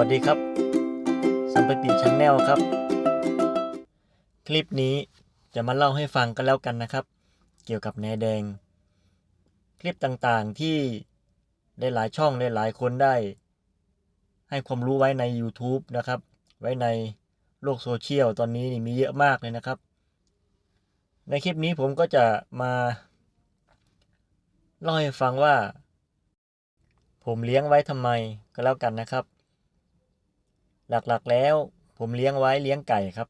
วัสดีครับ สัมปปีชันแนลครับ คลิปนี้จะมาเล่าให้ฟังกันแล้วกันนะครับ เกี่ยวกับแหนแดง คลิปต่างๆที่ได้หลายช่องได้หลายคนได้ ให้ความรู้ไว้ใน YouTube นะครับ ไว้ในโลกโซเชียลตอนนี้นี่มีเยอะมากเลยนะครับ ในคลิปนี้ผมก็จะมาเล่าให้ฟังว่า ผมเลี้ยงไว้ทำไมก็แล้วกันนะครับ หลักๆแล้วผมเลี้ยงไว้เลี้ยงไก่ครับ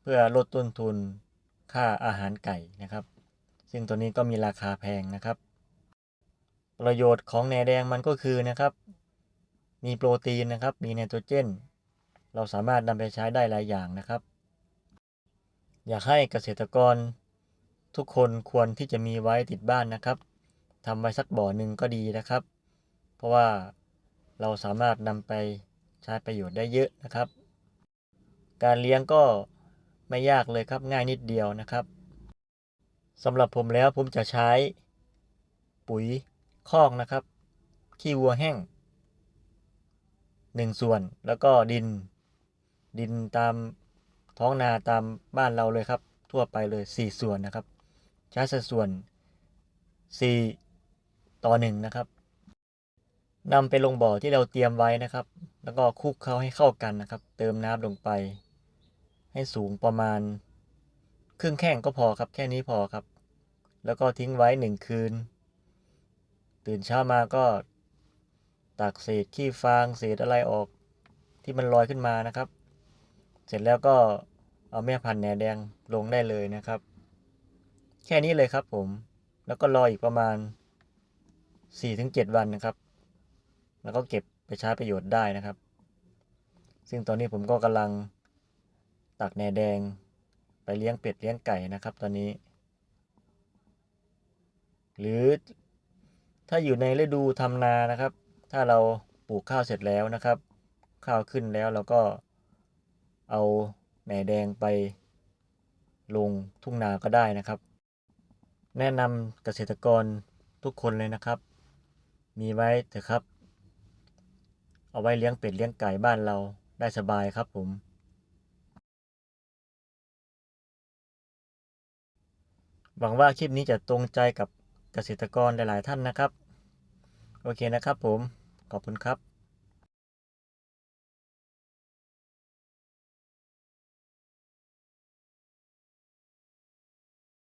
เพื่อลดต้นทุนค่าอาหารไก่นะครับ ซึ่งตัวนี้ก็มีราคาแพงนะครับ ประโยชน์ของแหนแดงมันก็คือนะครับ มีโปรตีนนะครับ มีไนโตรเจน เราสามารถนำไปใช้ได้หลายอย่างนะครับ อยากให้เกษตรกรทุกคนควรที่จะมีไว้ติดบ้านนะครับทำไว้สักบ่อหนึ่งก็ดีนะครับ เพราะว่าเราสามารถนำไป ใช้ประโยชน์ได้เยอะนะครับ การเลี้ยงก็ไม่ยากเลยครับง่ายนิดเดียวนะครับสำหรับผมแล้วผมจะใช้ปุ๋ยคอกนะครับ ขี้วัวแห้งหนึ่งส่วนแล้วก็ดิน ดินตามท้องนาตามบ้านเราเลยครับ ทั่วไปเลย 4 ส่วนนะครับ ใช้สัดส่วน 4 ต่อ1นะครับนำไปลงบ่อที่เราเตรียมไว้นะครับ แล้วก็คลุกเคล้าให้เข้ากันนะครับ เติมน้ำลงไป ให้สูงประมาณ ครึ่งแข้งก็พอครับ แค่นี้พอครับ แล้วก็ทิ้งไว้หนึ่งคืน ตื่นเช้ามาก็ตักเศษขี้ฟางเศษอะไรออก ที่มันลอยขึ้นมานะครับ เสร็จแล้วก็เอาแม่พันธุ์แหนแดงลงได้เลยนะครับ แค่นี้เลยครับผม แล้วก็รออีกประมาณ 4-7 วันนะครับ แล้วก็เก็บ ไปใช้ประโยชน์ได้นะครับ ซึ่งตอนนี้ผมก็กำลังตักแหนแดง ไปเลี้ยงเป็ดเลี้ยงไก่นะครับ ตอนนี้ หรือถ้าอยู่ในฤดูทำนานะครับ ถ้าเราปลูกข้าวเสร็จแล้วนะครับ ข้าวขึ้นแล้วเราก็เอาแหนแดงไปลงทุ่งนาก็ได้นะครับ แนะนำเกษตรกรทุกคนเลยนะครับ มีไว้เถอะครับ เอาไว้เลี้ยงเป็ดเลี้ยงไก่บ้านเราได้สบายครับผม หวังว่าคลิปนี้จะตรงใจกับเกษตรกรหลาย ๆ ท่านนะครับ โอเคนะครับผม ขอบคุณครับ